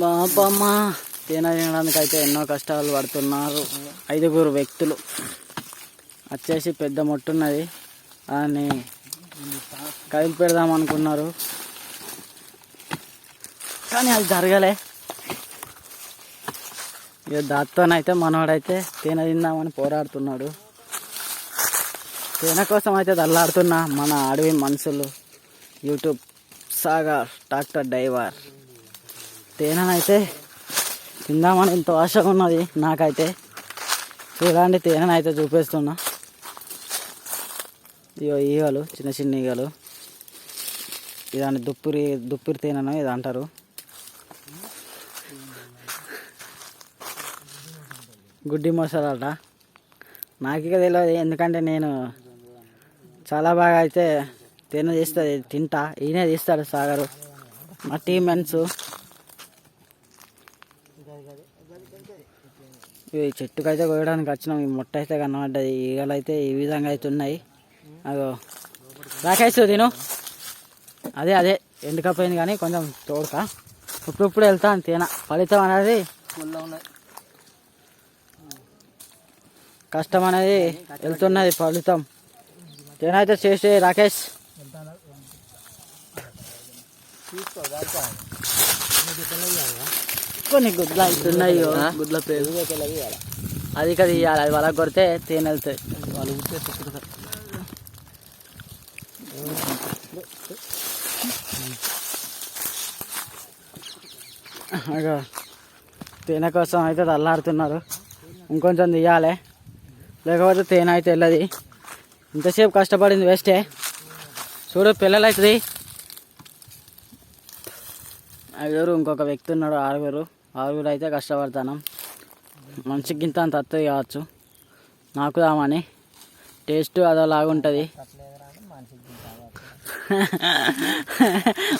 మా అబ్బమ్మ తేనె తినడానికి అయితే ఎన్నో కష్టాలు పడుతున్నారు. ఐదుగురు వ్యక్తులు. వచ్చేసి పెద్ద మొట్టున్నది. దాన్ని కదిలి పెడదాం అనుకున్నారు. కానీ అది జరగలే. ఇక దాంతోనైతే మనవాడైతే తేనె తిందామని పోరాడుతున్నాడు. తేనె కోసం అయితే దల్లాడుతున్న మన అడవి మనుషులు. యూట్యూబ్ సాగర్ డాక్టర్ డైవర్ తేనెనైతే తిందామని ఎంతో ఆశగా ఉన్నది నాకైతే. చూడండి తేనెనైతే చూపిస్తున్నా. ఇగో ఈగలు చిన్న చిన్న ఈగలు. ఇదాన్ని దుప్పిరి దుప్పిరి తేనెను ఇది అంటారు. గుడ్డి మోసాలట నాకు ఇక తెలియదు ఎందుకంటే నేను చాలా బాగా అయితే తేనె తీస్తుంది తింటా. ఈయనే తీస్తాడు సాగరు. మా టీమ్ మెన్స్ ఈ చెట్టుకైతే కోయడానికి వచ్చినాం. ఈ మొట్ట అయితే కనబడ్డది. ఈగలు అయితే ఈ విధంగా అయితే ఉన్నాయి. అదో రాకేష్ తిను. అదే అదే. ఎండుకపోయింది కానీ కొంచెం తోడుక. ఇప్పుడిప్పుడు వెళ్తాను తేన? ఫలితం అనేది కష్టం అనేది వెళ్తున్నది ఫలితం. తేన అయితే చేసే రాకేష్? కొన్ని గుడ్లు అవుతున్నాయి గుడ్ల పేరు అది కదా ఇవ్వాలి అది వాళ్ళకి కొడితే తేనె వెళ్తాయి. వాళ్ళు అగో తేనె కోసం అయితే తల్లాడుతున్నారు. ఇంకొంచెం తీయాలి. లేకపోతే తేనె అయితే వెళ్ళదు. ఇంతసేపు కష్టపడింది వేస్టే చూడు పిల్లలు అవుతుంది. ఐదుగురు ఇంకొక వ్యక్తి ఉన్నాడు ఆరుగురు. ఆరుగురు అయితే కష్టపడతాను. మనిషికి ఇంత అంత అత్తది కావచ్చు. నాకు దామని టేస్ట్ అదోలాగా ఉంటుంది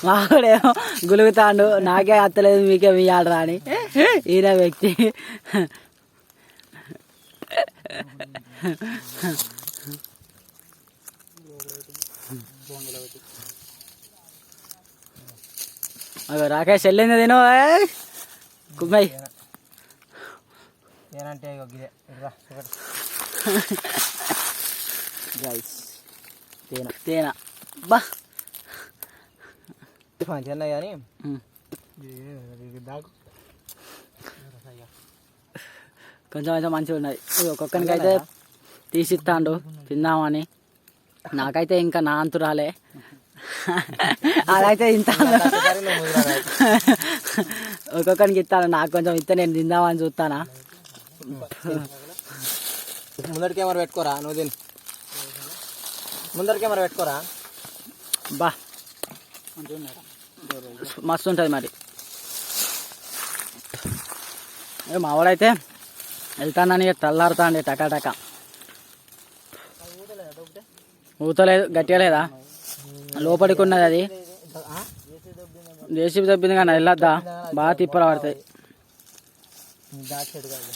మాకుడేమో గులుగుతాడు. నాకే అత్తలేదు మీకే మీయాడరా అని. ఈయన వ్యక్తి. రాకేష్ వెళ్ళింది తినో కుమ్మై ఏనంటే ఇక్కడ. గైస్ తేనె తేనె. బా. ఉన్నాయి కానీ. ఇది దాకు. కొంచెం అయితే మంచిగా ఉన్నది ఇది ఒక్కొక్కరికి అయితే తీసిస్తాండు తిందామని. నాకైతే ఇంకా నా అంతు రాలే. అదైతే తింటాను ఒక్కొక్కరికి ఇస్తాను నాకు కొంచెం ఇస్తే నేను తిందామని చూస్తానా? ముందర కెమెరా పెట్టుకోరా నువ్వు తిని. ముందర కెమెరా పెట్టుకోరా? బా. మస్తు ఉంటుంది మరి. ఏ మావాడైతే వెళ్తానని తెల్లారుతా అండి టకాటక ఊతలేదు గట్టిగా లేదా? లోపలికి ఉన్నది అది. జేసీబీ తప్పింది కానీ వెళ్ళొద్దా బాగా తిప్పలు పడతాయి. దాచేడు కాదు.